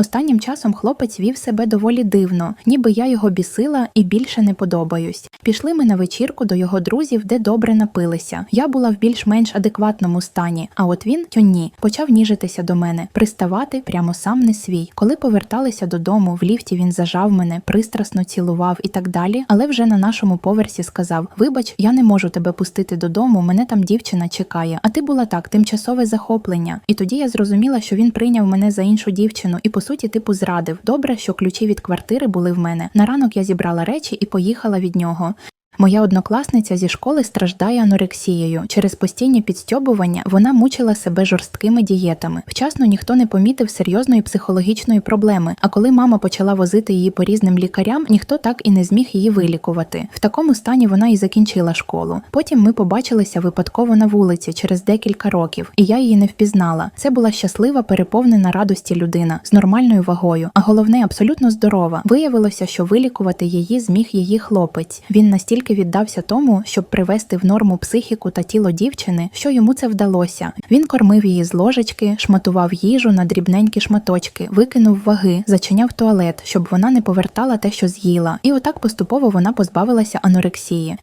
Останнім часом хлопець вів себе доволі дивно, ніби я його бісила і більше не подобаюсь. Пішли ми на вечірку до його друзів, де добре напилися. Я була в більш-менш адекватному стані, а от він тьоні, почав ніжитися до мене, приставати прямо сам не свій. Коли поверталися додому, в ліфті він зажав мене, пристрасно цілував і так далі. Але вже на нашому поверсі сказав: Вибач, я не можу тебе пустити додому, мене там дівчина чекає. А ти була так, тимчасове захоплення. І тоді я зрозуміла, що він прийняв мене за іншу дівчину і по суті типу зрадив. Добре, що ключі від квартири були в мене. На ранок я зібрала речі і поїхала від нього. Моя однокласниця зі школи страждає анорексією. Через постійні підстьобування вона мучила себе жорсткими дієтами. Вчасно ніхто не помітив серйозної психологічної проблеми. А коли мама почала возити її по різним лікарям, ніхто так і не зміг її вилікувати. В такому стані вона і закінчила школу. Потім ми побачилися випадково на вулиці через декілька років, і я її не впізнала. Це була щаслива, переповнена радості людина з нормальною вагою, а головне, абсолютно здорова. Виявилося, що вилікувати її зміг її хлопець. Він настільки віддався тому, щоб привести в норму психіку та тіло дівчини, що йому це вдалося. Він кормив її з ложечки, шматував їжу на дрібненькі шматочки, викинув ваги, зачиняв туалет, щоб вона не повертала те, що з'їла. І отак поступово вона позбавилася анорексії.